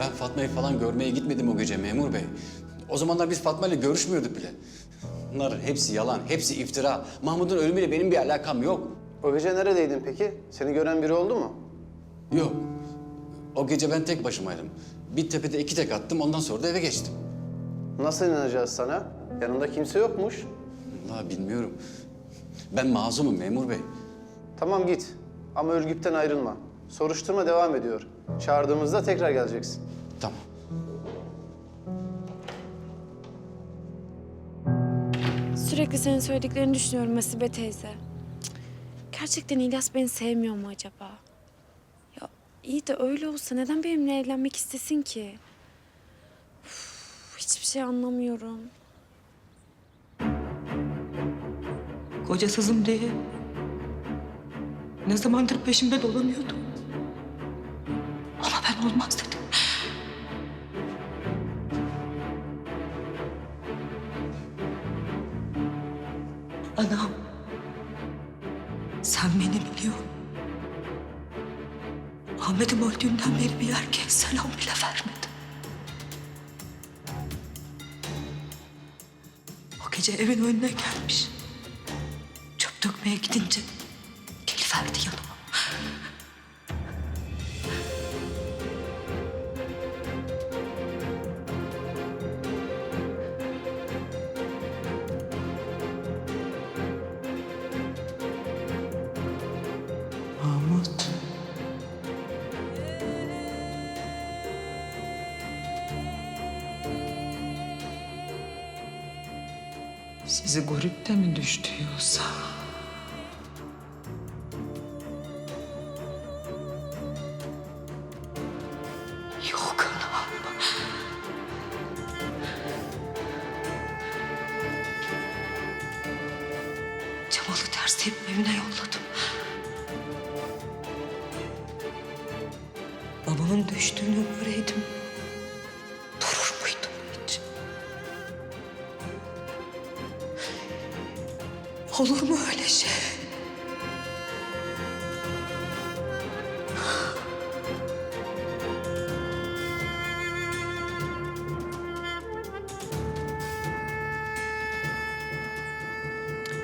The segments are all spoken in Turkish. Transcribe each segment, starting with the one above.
Ben Fatma'yı falan görmeye gitmedim o gece memur bey. O zamanlar biz Fatma ile görüşmüyorduk bile. Bunlar hepsi yalan, hepsi iftira. Mahmut'un ölümüyle benim bir alakam yok. O gece neredeydin peki? Seni gören biri oldu mu? Yok. O gece ben tek başımaydım. Bir tepede iki tek attım, ondan sonra da eve geçtim. Nasıl inanacağız sana? Yanında kimse yokmuş. Vallahi bilmiyorum. Ben mazumum memur bey. Tamam git. Ama Ürgüp'ten ayrılma. Soruşturma devam ediyor. Çağırdığımızda tekrar geleceksin. Tamam. Sürekli senin söylediklerini düşünüyorum Asibe teyze. Cık, Gerçekten İlyas beni sevmiyor mu acaba? Ya iyi de öyle olsa neden benimle evlenmek istesin ki? Uf, hiçbir şey anlamıyorum. Kocasızım diye ne zamandır peşimde dolanıyordu. Olmaz dedim. Anam, sen beni biliyorsun. Ahmet'im öldüğünden beri bir erkeğe selam bile vermedim. O gece evin önüne gelmiş. Çöp dökmeye gidince geliverdi yanıma. Sizi goripte mi düştü yoksa? Yok anam. Cemal'ı tersleyip evine yolladım. Babamın düştüğünü göreydim. Olur mu öyle şey?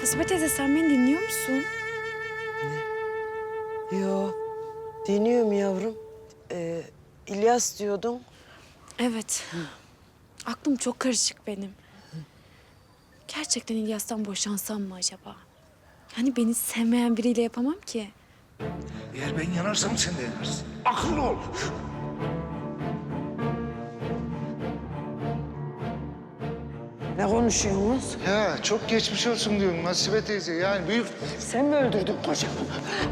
Asibe teyze sen beni dinliyor musun? Yo, dinliyorum yavrum. Ee, İlyas diyordun. Evet. Aklım çok karışık benim. Gerçekten İlyas'tan boşansam mı acaba? Yani beni sevmeyen biriyle yapamam ki. Eğer ben yanarsam sen de yanarsın. Akıllı ol. Ne konuşuyorsunuz? Ya çok geçmiş olsun diyorum Nasibe teyze. Yani büyük... Sen mi öldürdün kocamı?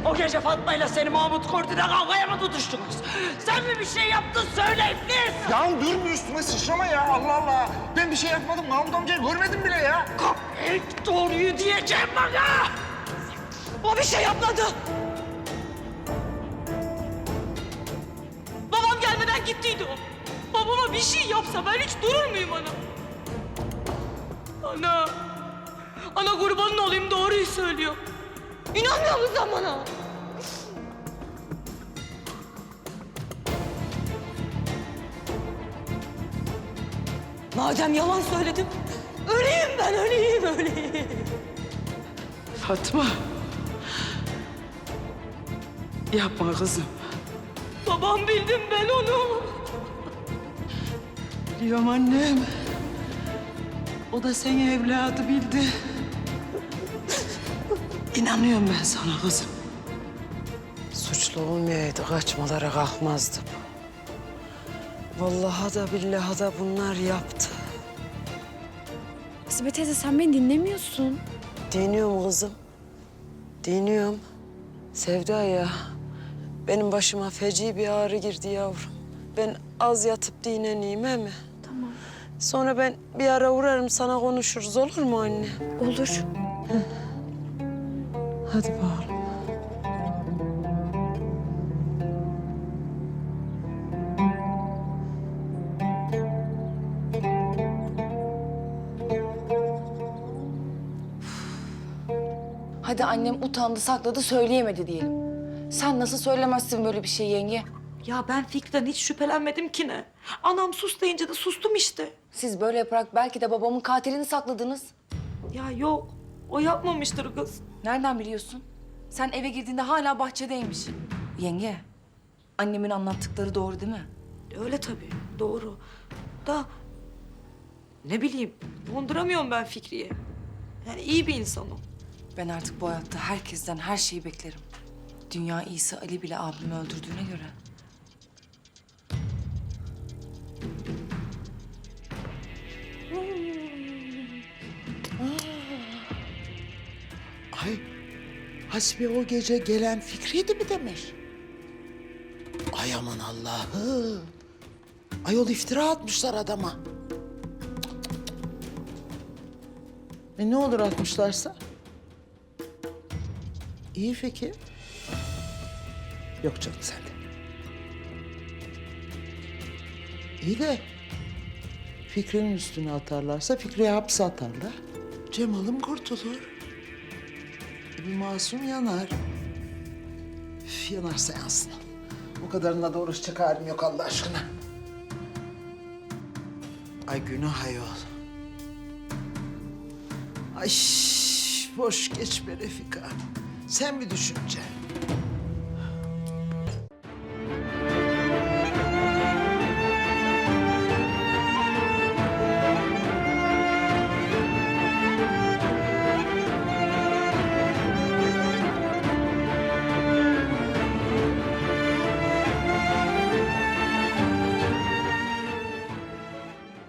O gece Fatma'yla seni Mahmut Kordi'de kavgaya mı tutuştunuz? Sen mi bir şey yaptın söyle iblis! Ya dur bir üstüme sıçrama ya Allah Allah. Ben bir şey yapmadım. Mahmut amcayı görmedim bile ya. İlk doğruyu diyeceğim bana! O bir şey yapmadı! Babam gelmeden gittiydi o. Babama bir şey yapsa ben hiç durur muyum ana? Ana! Ana kurbanın olayım doğruyu söylüyor. İnanmıyor musun sen bana? Madem yalan söyledim, öleyim ben, öleyim, öleyim. Fatma. Yapma kızım. Babam bildim ben onu. Biliyorum annem. O da seni evladı bildi. İnanıyorum ben sana kızım. Suçlu olmayaydı kaçmalara kalkmazdım. Vallahi da billahi da bunlar yaptı. Asibe teyze sen beni dinlemiyorsun. Dinliyorum kızım. Dinliyorum. Sevda ya. Benim başıma feci bir ağrı girdi yavrum. Ben az yatıp dinleneyim he mi? Tamam. Sonra ben bir ara uğrarım sana konuşuruz olur mu anne? Olur. Hadi bakalım. Hadi annem utandı, sakladı, söyleyemedi diyelim. Sen nasıl söylemezsin böyle bir şey yenge? Ya ben Fikri'den hiç şüphelenmedim ki ne? Anam sus deyince de sustum işte. Siz böyle yaparak belki de babamın katilini sakladınız. Ya yok. O yapmamıştır kız. Nereden biliyorsun? Sen eve girdiğinde hala bahçedeymiş. Yenge, annemin anlattıkları doğru değil mi? Öyle tabii. Doğru. Da ne bileyim donduramıyorum ben Fikri'yi. Yani iyi bir insan o. Ben artık bu hayatta herkesten her şeyi beklerim. Dünya iyisi Ali bile abimi öldürdüğüne göre. Ay, hasbi o gece gelen Fikri'ydi mi Demir? Ay aman Allah'ım. Ayol iftira atmışlar adama. E ne olur atmışlarsa? İyi fikir. Yok canım sende. İyi de Fikri'nin üstüne atarlarsa Fikri'ye hapse atarlar. Cemal'im kurtulur. Bir masum yanar. Üf, yanarsa yansın. O kadarına da uğraşacak halim yok Allah aşkına. Ay günah ayol. Ay boş geçme Refika. Sen bir düşüneceksin.